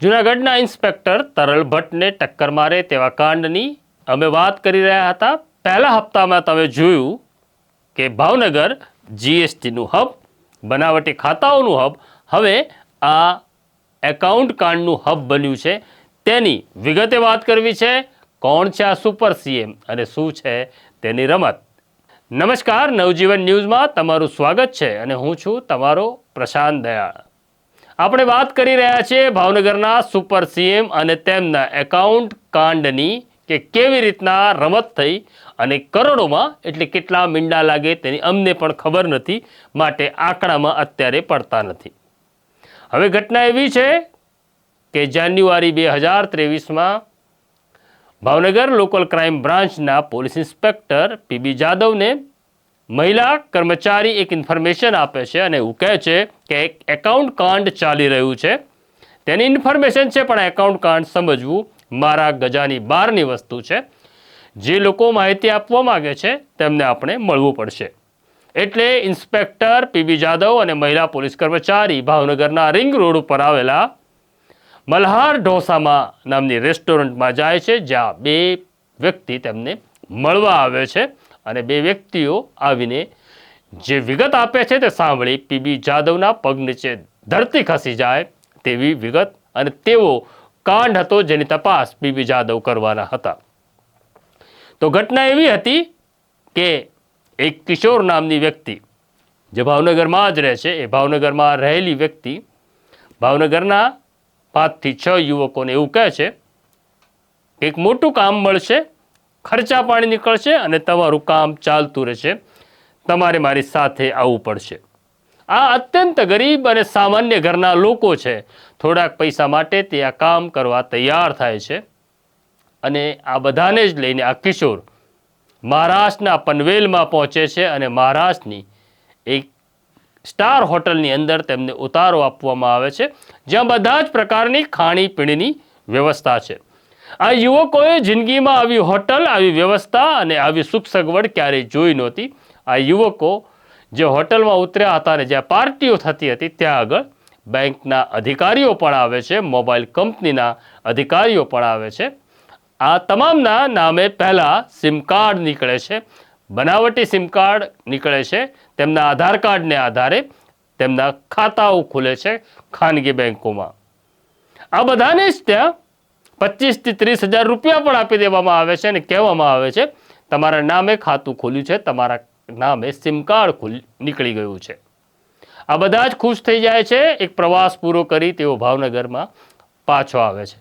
જૂનાગઢના ઇન્સ્પેક્ટર તરલ ભટ્ટને ટક્કર મારે તેવા કાંડની અમે વાત કરી રહ્યા હતા. પહેલા હપ્તામાં તમે જોયું કે ભાવનગર જીએસટીનું હબ, બનાવટી ખાતાઓનું હબ, હવે આ એકાઉન્ટ કાંડનું હબ બન્યું છે. તેની વિગતે વાત કરવી છે. કોણ છે આ સુપર સીએમ અને શું છે તેની રમત? નમસ્કાર, નવજીવન ન્યૂઝમાં તમારું સ્વાગત છે અને હું છું તમારો પ્રશાંત દયાળ. આપણે વાત કરી રહ્યા છીએ ભાવનગરના સુપર સીએમ અને તેમના એકાઉન્ટ કાંડની કે કેવી રીતના રમત થઈ અને કરોડોમાં એટલે કેટલા મીંડા લાગે તેની અમને પણ ખબર નથી, માટે આંકડામાં અત્યારે પડતા નથી. હવે ઘટના એવી છે કે જાન્યુઆરી બે હજાર ત્રેવીસમાં ભાવનગર લોકલ ક્રાઇમ બ્રાન્ચના પોલીસ ઇન્સ્પેક્ટર પીબી જાદવને મહિલા કર્મચારી એક ઇન્ફોર્મેશન આપે છે અને એવું કહે છે કે એક એકાઉન્ટ કાંડ ચાલી રહ્યું છે. તેની ઇન્ફોર્મેશન છે, પણ એકાઉન્ટ કાંડ સમજવું મારા ગજાની બહારની વસ્તુ છે. જે લોકો માહિતી આપવા માગે છે, તેમને આપણે મળવું પડશે. એટલે ઇન્સ્પેક્ટર પીબી જાદવ અને મહિલા પોલીસ કર્મચારી ભાવનગરના રિંગ રોડ ઉપર આવેલા મલ્હાર ઢોસામાં નામની રેસ્ટોરન્ટમાં જાય છે, જ્યાં બે વ્યક્તિ તેમને મળવા આવે છે. અને બે વ્યક્તિઓ આવીને જે વિગત આપે છે તે સાંભળી પીબી જાદવના પગ નીચે ધરતી ખસી જાય તેવી વિગત અને તેવો કાંડ હતો જેની તપાસ પીબી જાદવ કરવાના હતા. તો ઘટના એવી હતી કે એક કિશોર નામની વ્યક્તિ, જે ભાવનગરમાં જ રહે છે, એ ભાવનગરમાં રહેલી વ્યક્તિ ભાવનગરના પાંચથી છ યુવકોને એવું કહે છે, એક મોટું કામ મળશે ખર્ચા પાણી નીકળશે અને તમારું કામ ચાલતું રહેશે. તમારે મારી સાથે આવવું પડશે. આ અત્યંત ગરીબ અને સામાન્ય ઘરના લોકો છે. થોડાક પૈસા માટે તે આ કામ કરવા તૈયાર થાય છે. અને આ બધાને જ લઈને આ કિશોર મહારાષ્ટ્રના પનવેલમાં પહોંચે છે અને મહારાષ્ટ્રની એક સ્ટાર હોટલની અંદર તેમને ઉતારો આપવામાં આવે છે. જ્યાં બધા જ પ્રકારની ખાણીપીણીની વ્યવસ્થા છે. આ યુવકોએ જિંદગીમાં આવી હોટલ, આવી વ્યવસ્થા અને આવી સુખ સગવડ ક્યારેય જોઈ નહોતી. આ યુવકો જે હોટલમાં ઉતર્યા હતા અને જ્યાં પાર્ટીઓ થતી હતી, ત્યાં આગળ બેંકના અધિકારીઓ પણ આવે છે, મોબાઈલ કંપનીના અધિકારીઓ પણ આવે છે. આ તમામના નામે પહેલાં સિમ કાર્ડ નીકળે છે. બનાવટી સિમ કાર્ડ નીકળે છે. તેમના આધાર કાર્ડને આધારે તેમના ખાતાઓ ખુલે છે ખાનગી બેંકોમાં. આ બધાને જ ત્યાં પચીસથી ત્રીસ હજાર રૂપિયા પણ આપી દેવામાં આવે છે અને કહેવામાં આવે છે, તમારા નામે ખાતું ખોલ્યું છે, તમારા નામે સિમ કાર્ડ ખુલ, નીકળી ગયું છે. આ બધા જ ખુશ થઈ જાય છે, એક પ્રવાસ પૂરો કરી તેઓ ભાવનગરમાં પાછો આવે છે.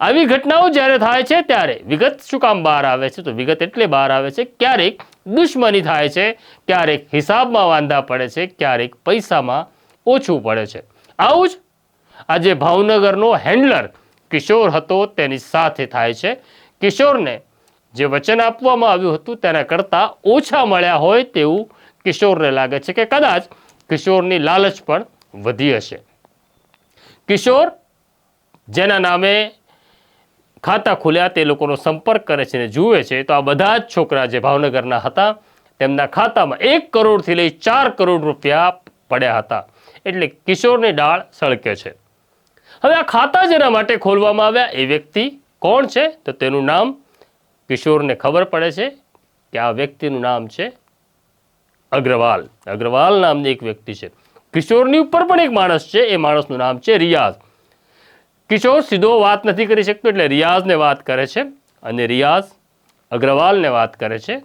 આવી ઘટનાઓ જ્યારે થાય છે ત્યારે વિગત શું કામ બહાર આવે છે? તો વિગત એટલે બહાર આવે છે, ક્યારેક દુશ્મની થાય છે, ક્યારેક હિસાબમાં વાંધા પડે છે, ક્યારેક પૈસામાં ઓછું પડે છે. આવું જ આજે ભાવનગરનો હેન્ડલર કિશોર હતો તેની સાથે થાય છે. કિશોરને જે વચન આપવામાં આવ્યું હતું તેના કરતાં ઓછા મળ્યા હોય તેવું કિશોરને લાગે છે કે કદાચ કિશોરની લાલચ પણ વધી હશે. કિશોર, જેના નામે ખાતા ખોલ્યા તે લોકોનો સંપર્ક કરે છે અને જુએ છે, તો આ બધા જ છોકરા જે ભાવનગરના હતા, તેમના ખાતામાં એક કરોડથી લઈ ચાર કરોડ રૂપિયા પડ્યા હતા. એટલે કિશોરની ડાળ સળકે છે. હવે આ ખાતા જેના માટે ખોલવામાં આવ્યા. એ વ્યક્તિ કોણ છે? તો તેનું નામ કિશોરને ખબર પડે છે કે આ વ્યક્તિનું નામ છે અગ્રવાલ. અગ્રવાલ નામની એક વ્યક્તિ છે. કિશોરની ઉપર પણ એક માણસ છે. એ માણસનું નામ છે રિયાઝ. કિશોર સીધો વાત નથી કરી શકતો એટલે રિયાઝને વાત કરે છે અને રિયાઝ અગ્રવાલને વાત કરે છે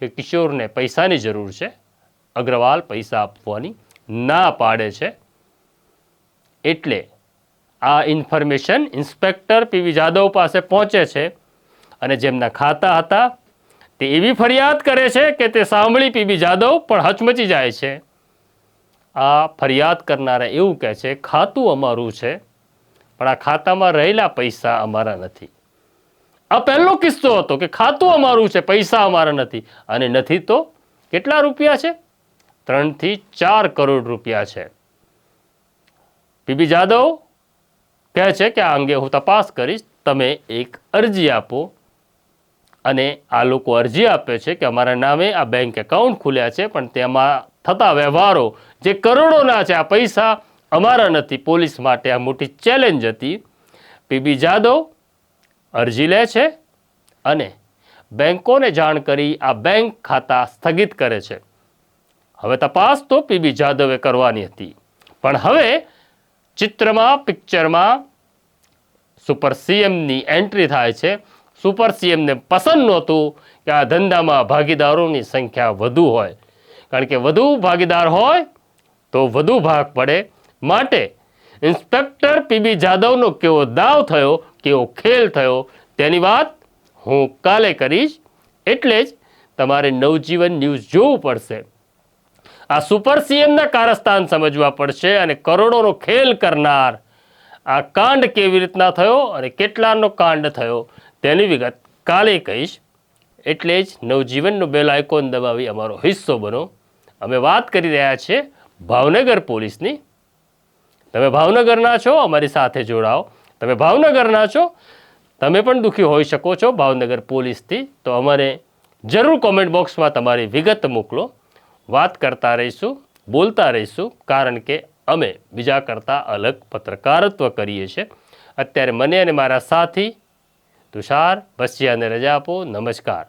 કે કિશોરને પૈસાની જરૂર છે. અગ્રવાલ પૈસા આપવાની ના પાડે છે. એટલે આ ઇન્ફોર્મેશન ઇન્સ્પેક્ટર પીવી જાદવ પાસે પહોંચે છે અને જેમના ખાતા હતા તે એવી ફરિયાદ કરે છે કે તે સાંભળી પીવી જાદવ પણ હચમચી જાય છે. આ ફરિયાદ કરનારા એવું કહે છે, ખાતું અમારું છે, પણ આ ખાતામાં રહેલા પૈસા અમારા નથી. આ પહેલો કિસ્સો હતો કે ખાતું અમારું છે, પૈસા અમારા નથી. અને નથી તો કેટલા રૂપિયા છે? ત્રણથી ચાર કરોડ રૂપિયા છે. પીબી જાદવ કહે છે કે આ અંગે હું તપાસ કરીશ, તમે એક અરજી આપો. અને આ લોકો અરજી આપે છે કે અમારા નામે આ બેંક એકાઉન્ટ ખુલ્યા છે, પણ તેમાં થતા વ્યવહારો જે કરોડોના છે, આ પૈસા અમારા નથી. પોલીસ માટે આ મોટી ચેલેન્જ હતી. પીબી જાદવ અરજી લે છે અને બેંકોને જાણ કરી આ બેંક ખાતા સ્થગિત કરે છે. હવે તપાસ તો પીબી જાદવે કરવાની હતી. પણ હવે ચિત્રમાં, પિક્ચરમાં સુપર સીએમની એન્ટ્રી થાય છે. સુપર સીએમને પસંદ નહોતું કે આ ધંધામાં ભાગીદારોની સંખ્યા વધુ હોય. કારણ કે વધુ ભાગીદાર હોય તો વધુ ભાગ પડે. માટે ઇન્સ્પેક્ટર પીબી જાદવનો કેવો દાવ થયો, કેવો ખેલ થયો, તેની વાત હું કાલે કરીશ. એટલે જ તમારે નવજીવન ન્યૂઝ જોવું પડશે. આ સુપર સીએમના કારસ્તાન સમજવા પડશે અને કરોડોનો ખેલ કરનાર આ કાંડ કેવી રીતના થયો અને કેટલાનો કાંડ થયો તેની વિગત કાલે કહીશ. એટલે જ નવજીવનનું બેલ આઇકોન દબાવી અમારો હિસ્સો બનો. અમે વાત કરી રહ્યા છીએ ભાવનગર પોલીસની. તમે ભાવનગરના છો, અમારી સાથે જોડાઓ. તમે ભાવનગરના છો, તમે પણ દુઃખી હોઈ શકો છો ભાવનગર પોલીસથી. તો અમારે જરૂર કોમેન્ટ બોક્સમાં તમારી વિગત મોકલો. વાત કરતા રહીશું, બોલતા રહીશું, કારણ કે અમે બીજા કરતાં અલગ પત્રકારત્વ કરીએ છીએ. અત્યારે મને અને મારા સાથી તુષાર બસિયાને રજા આપો. નમસ્કાર.